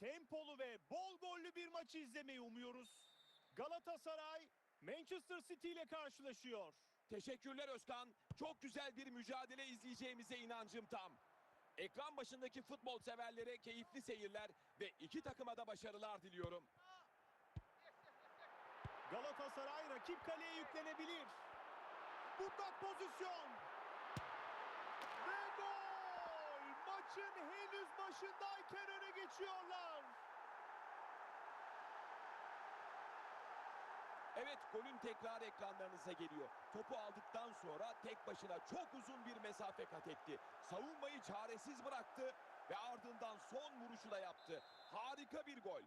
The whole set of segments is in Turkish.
Tempolu ve bol gollü bir maçı izlemeyi umuyoruz. Galatasaray Manchester City ile karşılaşıyor. Teşekkürler Özkan. Çok güzel bir mücadele izleyeceğimize inancım tam. Ekran başındaki futbol severlere keyifli seyirler ve iki takıma da başarılar diliyorum. Galatasaray rakip kaleye yüklenebilir. Mutlak pozisyon. Ve gol! Maçın henüz başındayken öne geçiyorlar. Evet golün tekrar ekranlarınıza geliyor. Topu aldıktan sonra tek başına çok uzun bir mesafe kat etti. Savunmayı çaresiz bıraktı ve ardından son vuruşu da yaptı. Harika bir gol.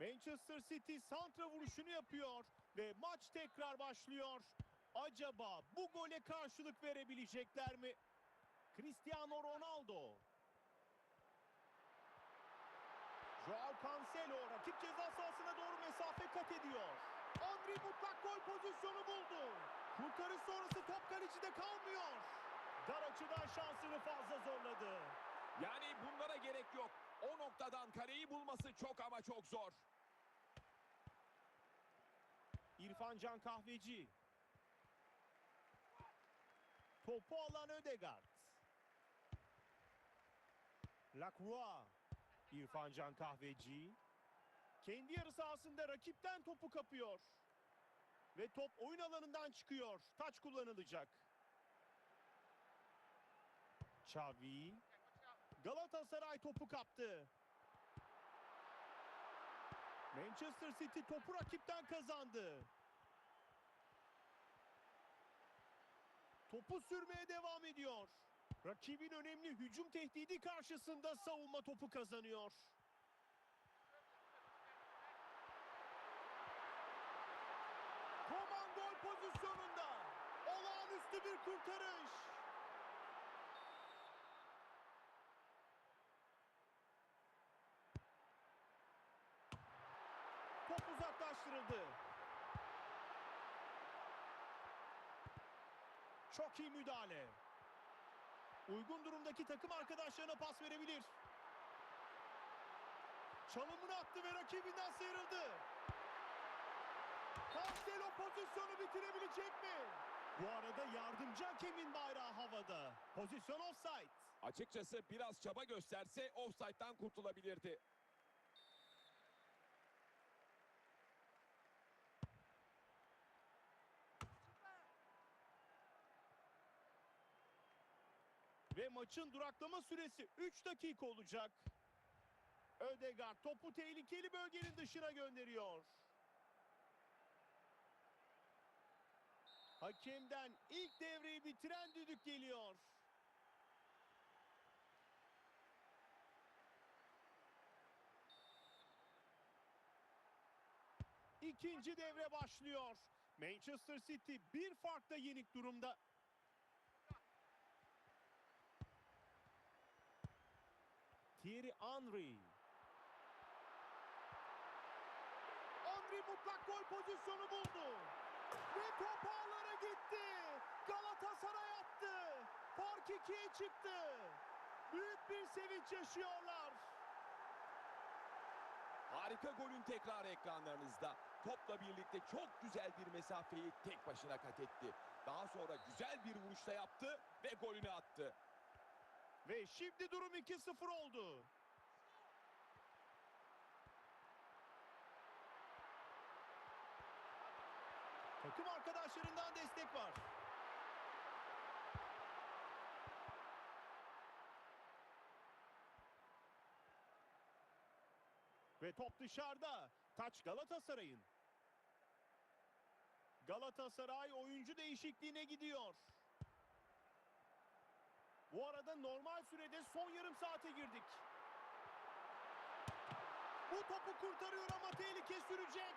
Manchester City santra vuruşunu yapıyor ve maç tekrar başlıyor. Acaba bu gole karşılık verebilecekler mi? Cristiano Ronaldo. Joao Cancelo rakip ceza sahasına doğru mesafe kat ediyor. Andri mutlak gol pozisyonu buldu. Kurtarış sonrası top kalecide kalmıyor. Dar açıdan şansını fazla zorladı. Yani bunlara gerek yok. O noktadan kaleyi bulması çok ama çok zor. İrfan Can Kahveci. Topu alan Ödegard. Lacroix. İrfan Can Kahveci. Kendi yarı sahasında rakipten topu kapıyor. Ve top oyun alanından çıkıyor. Taç kullanılacak. Xavi. Galatasaray topu kaptı. Manchester City topu rakipten kazandı. Topu sürmeye devam ediyor. Rakibin önemli hücum tehdidi karşısında savunma topu kazanıyor. Koman gol pozisyonunda. Olağanüstü bir kurtarış. Top uzaklaştırıldı. Çok iyi müdahale. Uygun durumdaki takım arkadaşlarına pas verebilir. Çalımını attı ve rakibinden sıyrıldı. Cancelo pozisyonu bitirebilecek mi? Bu arada yardımcı hakemin bayrağı havada. Pozisyon offside. Açıkçası biraz çaba gösterse offside'dan kurtulabilirdi. Ve maçın duraklama süresi 3 dakika olacak. Ödegaard topu tehlikeli bölgenin dışına gönderiyor. Hakemden ilk devreyi bitiren düdük geliyor. İkinci devre başlıyor. Manchester City bir farkla yenik durumda. Thierry Henry. Henry mutlak gol pozisyonu buldu. Ve top ağlara gitti. Galatasaray attı. Fark ikiye çıktı. Büyük bir sevinç yaşıyorlar. Harika golün tekrarı ekranlarınızda. Topla birlikte çok güzel bir mesafeyi tek başına kat etti. Daha sonra güzel bir vuruşta yaptı ve golünü attı. Ve şimdi durum 2-0 oldu. Takım arkadaşlarından destek var. Ve top dışarıda. Taç Galatasaray'ın. Galatasaray oyuncu değişikliğine gidiyor. Bu arada normal sürede son yarım saate girdik. Bu topu kurtarıyor ama tehlike sürecek.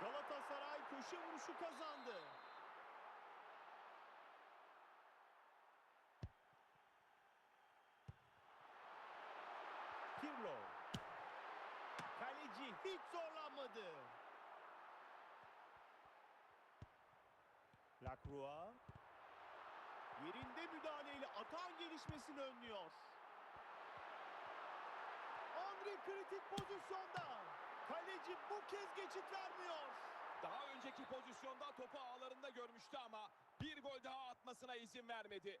Galatasaray köşe vuruşu kazandı. Pirlo. Kaleci hiç zorlanmadı. Lacroix. Yerinde müdahaleyle atan gelişmesini önlüyor. kritik pozisyonda. Kaleci bu kez geçit vermiyor. Daha önceki pozisyonda topu ağlarında görmüştü ama bir gol daha atmasına izin vermedi.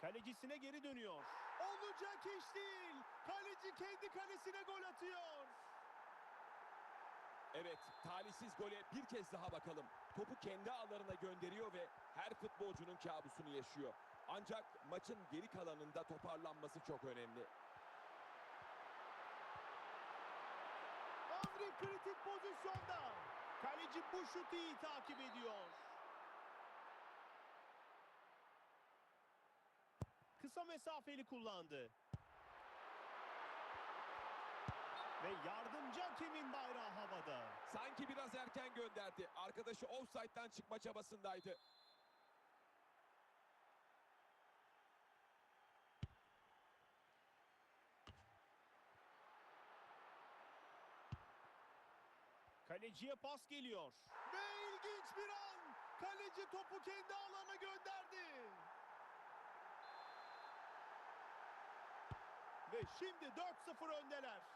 Kalecisine geri dönüyor. Olacak iş değil. Kaleci kendi kalesine gol atıyor. Evet, talihsiz gole bir kez daha bakalım. Topu kendi ağlarına gönderiyor ve her futbolcunun kabusunu yaşıyor. Ancak maçın geri kalanında toparlanması çok önemli. Andri kritik pozisyonda. Kaleci bu şutu iyi takip ediyor. Kısa mesafeli kullandı. Ve yardımcı hakemin bayrağı havada. Sanki biraz erken gönderdi. Arkadaşı offside'dan çıkma çabasındaydı. Kaleciye pas geliyor. Ve ilginç bir an. Kaleci topu kendi alana gönderdi. Ve şimdi 4-0 öndeler.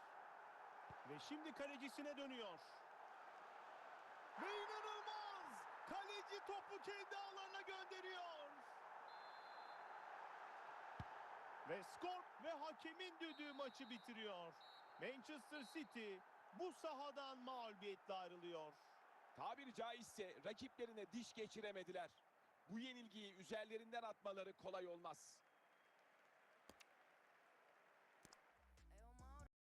Ve şimdi kalecisine dönüyor. Ve inanılmaz. Kaleci topu kendi alana gönderiyor. Ve skor ve hakemin düdüğü maçı bitiriyor. Manchester City bu sahadan mağlubiyetle ayrılıyor. Tabiri caizse rakiplerine diş geçiremediler. Bu yenilgiyi üzerlerinden atmaları kolay olmaz.